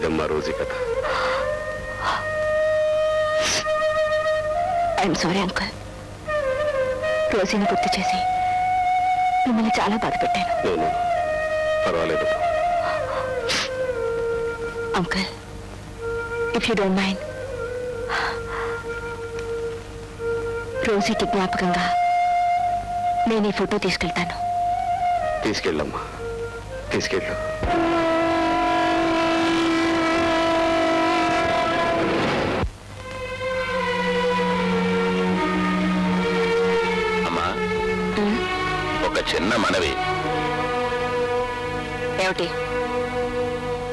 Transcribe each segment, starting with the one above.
ఇదమ్మా రోజీ కథ. I'm sorry uncle రోజీని గుర్తు చేసి మిమ్మల్ని చాలా బాధ పెట్టాను. నేను పర్వాలేదు. Uncle if you don't mind రోజీకి జ్ఞాపకంగా నేను ఈ ఫోటో తీసుకెళ్తాను. తీసుకెళ్ళమ్మా. తీసుకెళ్ళు. ఒక చిన్న మనవి. ఏమిటి?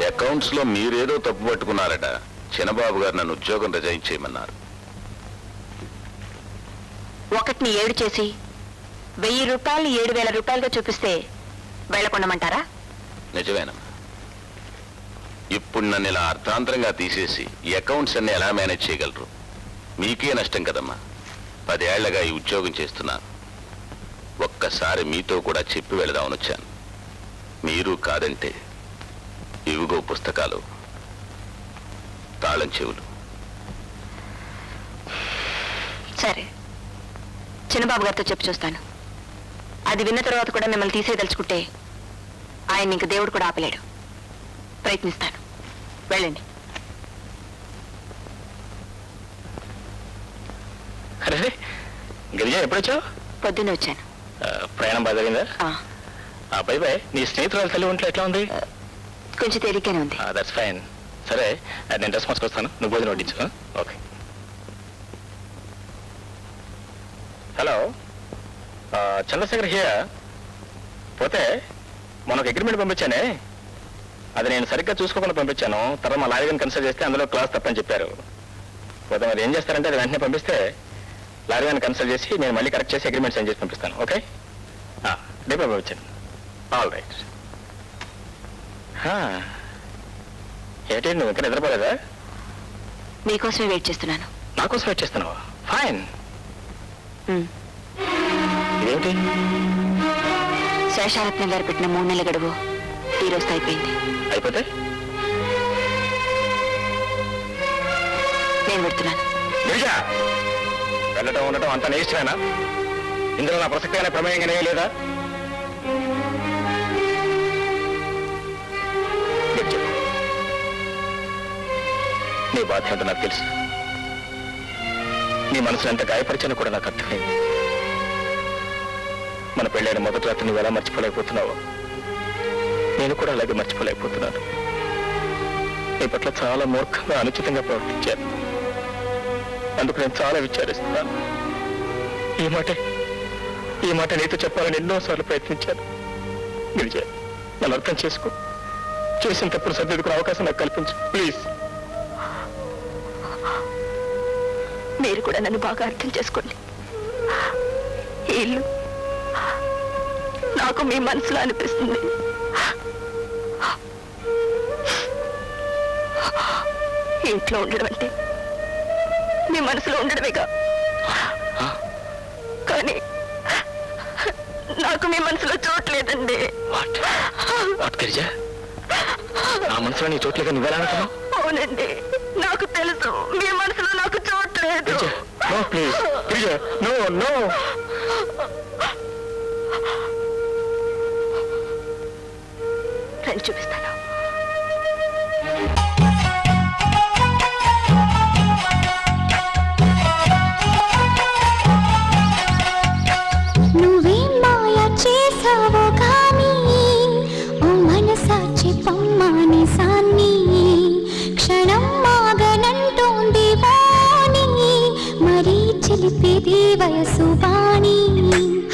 అకౌంట్స్లో మీరేదో తప్పు పట్టుకున్నారట. చిన్నబాబు గారు నన్ను ఉద్యోగం రిజైన్ చేయమన్నారు. ఒకటిని ఏడు చేసి వెయ్యి రూపాయలు ఏడు వేల రూపాయలుగా చూపిస్తే వెళ్ళకుండమంటారా? నిజమేనమ్మా. ఇప్పుడు నన్ను ఇలా అర్థాంతరంగా తీసేసి ఈ అకౌంట్స్ అన్ని ఎలా మేనేజ్ చేయగలరు? మీకే నష్టం కదమ్మా. పదేళ్ళగా ఈ ఉద్యోగం చేస్తున్నాను ఒక్కసారి మీతో కూడా చెప్పి వెళదామని వచ్చాను. మీరు కాదంటే ఇవిగో పుస్తకాలు తాళం చెవులు. సరే చిన్నబాబు గారితో చెప్పు చూస్తాను. అది విన్న తర్వాత కూడా మిమ్మల్ని తీసేయదలుచుకుంటే ఆయన ఇంక దేవుడు కూడా ఆపలేడు. ప్రయత్నిస్తాను. వెళ్ళండి. అరే గిరిజ ఎప్పుడొచ్చావు? పొద్దున్నే వచ్చాను. ప్రయాణం బాగా జరిగిందా? ఆ, బై బై నీ స్నేహితురాలు తల్లి ఒంట్లో ఎట్లా ఉంది? కొంచెం తేలిగ్గానే ఉంది. దట్స్ ఫైన్ సరే అది నేను డ్రెస్ వస్తాను నువ్వు భోజనం వడ్డించు ఓకే. హలో. చంద్రశేఖర్ హియర్ పోతే మొన్న ఒక అగ్రిమెంట్ పంపించానే? అది నేను సరిగ్గా చూసుకోకుండా పంపించాను. తర్వాత మా లారీ కన్సల్ట్ చేస్తే అందులో క్లాస్ తప్పని చెప్పారు. పోతే మరి ఏం చేస్తారంటే అది వెంటనే పంపిస్తే లారీ గారిని కన్సల్ట్ చేసి నేను మళ్ళీ కరెక్ట్ చేసి అగ్రిమెంట్ సైన్ చేసి పంపిస్తాను ఓకే రేపు పంపించాను ఆల్ రైట్ ఏంటి నువ్వు ఇంకా నిద్రపోలేదా? మీకోసమే వెయిట్ చేస్తున్నాను. నాకోసం వెయిట్ చేస్తున్నావా? Fine um. ఇదేమిటి శేషారత్నం గారు పెట్టిన మూడు నెలల గడువు ఈ రోజుతో అయిపోయింది. అయిపోతే? నేను పెడుతున్నాను. వెళ్ళటం ఉండటం అంత నేష్టమేనా ఇందులో నా ప్రసక్తమైన ప్రమేయంగానే లేదా? నీ బాధ ఏంటో నాకు తెలుసు. నీ మనసును ఎంత గాయపరిచానో కూడా నాకు అర్థమైంది. మన పెళ్ళైన మొదటి రాత్రి నువ్వు ఎలా మర్చిపోలేకపోతున్నావో నేను కూడా అలాగే మర్చిపోలేకపోతున్నాను. నీ పట్ల చాలా మూర్ఖంగా అనుచితంగా ప్రవర్తించాను. అందుకు నేను చాలా విచారిస్తున్నాను. ఈ మాట ఈ మాట నీతో చెప్పాలని ఎన్నోసార్లు ప్రయత్నించాను. గిరిజ నన్ను అర్థం చేసుకో. చేసిన తప్పుడు సర్దిద్దుకునే అవకాశం నాకు కల్పించు. ప్లీజ్. మీరు కూడా నన్ను బాగా అర్థం చేసుకోండి. ఇల్లు నాకు మీ మనసులో అనిపిస్తుంది. ఇంట్లో ఉండడం అంటే మీ మనసులో ఉండడమేగా. కానీ నాకు మీ మనసులో చోట్లేదండి నా మనసులో నీ అనుకున్నావు? అవునండి. నాకు తెలుసు. మీ మనసులో నాకు చోట్లేదు నో నో నో చూపిస్తాను. 把你